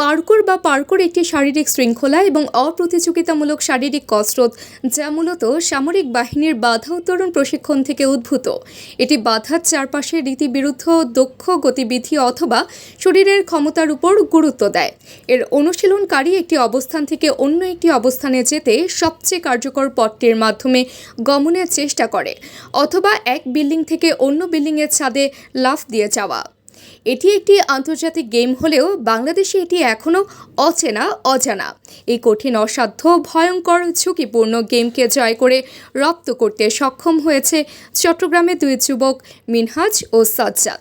পার্কুর বা পার্কুর একটি শারীরিক শৃঙ্খলা এবং অপ্রতিযোগিতামূলক শারীরিক কসরত, যা মূলত সামরিক বাহিনীর বাধা উত্তরণ প্রশিক্ষণ থেকে উদ্ভূত। এটি বাধার চারপাশে রীতিবিরুদ্ধ, দক্ষ গতিবিধি অথবা শরীরের ক্ষমতার উপর গুরুত্ব দেয়। এর অনুশীলনকারী একটি অবস্থান থেকে অন্য একটি অবস্থানে যেতে সবচেয়ে কার্যকর পথটির মাধ্যমে গমনের চেষ্টা করে, অথবা এক বিল্ডিং থেকে অন্য বিল্ডিংয়ের ছাদে লাফ দিয়ে যাওয়া। এটি একটি আন্তর্জাতিক গেম হলেও বাংলাদেশে এটি এখনও অচেনা, অজানা। এই কঠিন, অসাধ্য, ভয়ঙ্কর, ঝুঁকিপূর্ণ গেমকে জয় করে রপ্ত করতে সক্ষম হয়েছে চট্টগ্রামের দুই যুবক মিনহাজ ও সাজ্জাদ।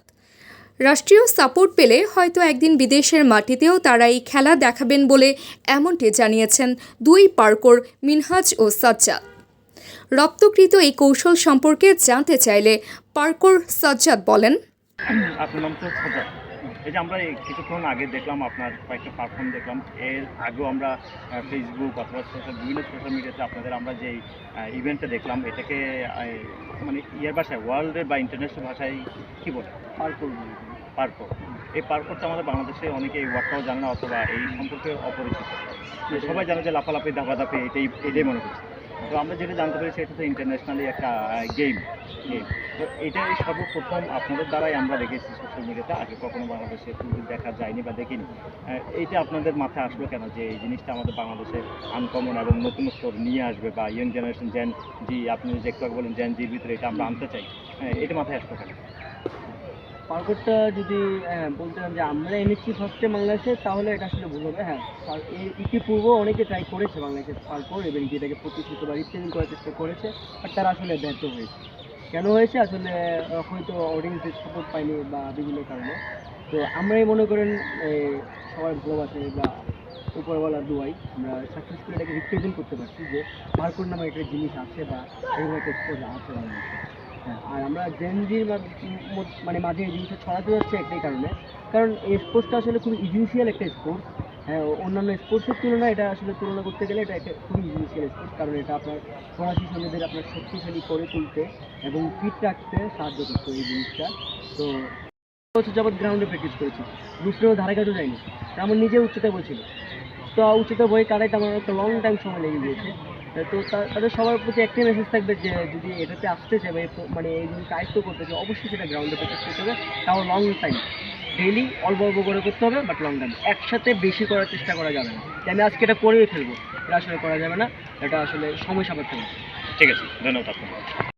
রাষ্ট্রীয় সাপোর্ট পেলে হয়তো একদিন বিদেশের মাটিতেও তারা এই খেলা দেখাবেন বলে এমনটি জানিয়েছেন দুই পার্কর মিনহাজ ও সাজ্জাদ। রপ্তকৃত এই কৌশল সম্পর্কে জানতে চাইলে পার্কর সাজ্জাদ বলেন আপনার নাম তো সাজা এই যে আমরা এই কিছুক্ষণ আগে দেখলাম আপনার কয়েকটা পারফর্ম দেখলাম। এর আগেও আমরা ফেসবুক অথবা সোশ্যাল বিভিন্ন সোশ্যাল মিডিয়াতে আপনাদের আমরা যে ইভেন্টটা দেখলাম এটাকে মানে ইয়ের ভাষায় ওয়ার্ল্ডের বা ইন্টারন্যাশনাল ভাষায় কী বলে? পার্কর পার্কর এই পার্করটা আমাদের বাংলাদেশে অনেকে এই ওয়ার্ডটাও জানে না অথবা এই সম্পর্কে অপরিচিত। সবাই জানে যে লাফালাফি ধাপাধাপি এটাই এটাই মনে করছে। তো আমরা যেটা জানতে পেরেছি, এটা তো ইন্টারন্যাশনালি একটা গেম গেম তো এটাই সর্বপ্রথম আপনাদের দ্বারাই আমরা দেখেছি সোশ্যাল মিডিয়াতে আগে কখনো বাংলাদেশে ফুটবল দেখা যায়নি বা দেখিনি। এইটা আপনাদের মাথায় আসলো কেন যে এই জিনিসটা আমাদের বাংলাদেশে আনকমন এবং নতুনত্ব নিয়ে আসবে বা ইয়ং জেনারেশন জেন জি আপনি যে একটু বলেন জেন জির ভিতরে এটা আমরা আনতে চাই এটা মাথায় আসলো কেন? পার্করটা যদি হ্যাঁ, বলতেন যে আমরা এনেছি ফার্স্টে বাংলাদেশে তাহলে এটা আসলে ভুল হবে। হ্যাঁ আর ইতিপূর্ব অনেকে ট্রাই করেছে বাংলাদেশে পার্কর এবং যেটাকে প্রতিষ্ঠিত বা রিপ্রেজেন্ট করার চেষ্টা করেছে আর তারা আসলে ব্যর্থ হয়েছে। কেন হয়েছে? আসলে হয়তো অডিয়েন্সের সাপোর্ট পায়নি বা বিভিন্ন কারণে। তো আমরাই মনে করেন সবার ভালোবাসে বা উপরওয়ালার দুয়াই আমরা সাকসেসফুল এটাকে রিপ্রেজেন্ট করতে পারছি যে পার্কর নামে একটা জিনিস আছে বা এরকম একটা আছে বাংলাদেশে। আর আমরা জেনজির মানে মাঝে এই জিনিসটা ছড়াতে যাচ্ছে একটাই কারণে। কারণ এই স্পোর্টসটা আসলে খুব ইজিউশিয়াল একটা স্পোর্টস হ্যাঁ অন্যান্য স্পোর্টসের তুলনায় এটা আসলে তুলনা করতে গেলে এটা একটা খুবই ইজিউশিয়াল স্পোর্টস কারণ এটা আপনার ফরাসি সৈন্যদের আপনার শক্তিশালী করে তুলতে এবং ফিট রাখতে সাহায্য করতো এই জিনিসটা। তো বছর যাবৎ গ্রাউন্ডে প্র্যাকটিস করেছি। দুসরেও ধারে কাছেও যায়নি। আমার নিজে উচ্চতা বলছিল। তো উচ্চতা বই কাটাইতে আমার একটা লং টাইম সময় লেগে গিয়েছে। তো তাদের সবার প্রতি একটাই মেসেজ থাকবে যে, যদি এটাতে আসতে যাবে মানে এই জিনিসটা আয়ত্ত করতে চাই অবশ্যই সেটা গ্রাউন্ডে প্র্যাকটিস করতে হবে। তাও লং টাইম ডেইলি অল্প অল্প করে করতে হবে বাট লং টাইম একসাথে বেশি করার চেষ্টা করা যাবে না। আমি আজকে এটা করেই ফেলব, এটা আসলে করা যাবে না, এটা আসলে সময় সাপেক্ষ ঠিক আছে, ধন্যবাদ আপনাকে।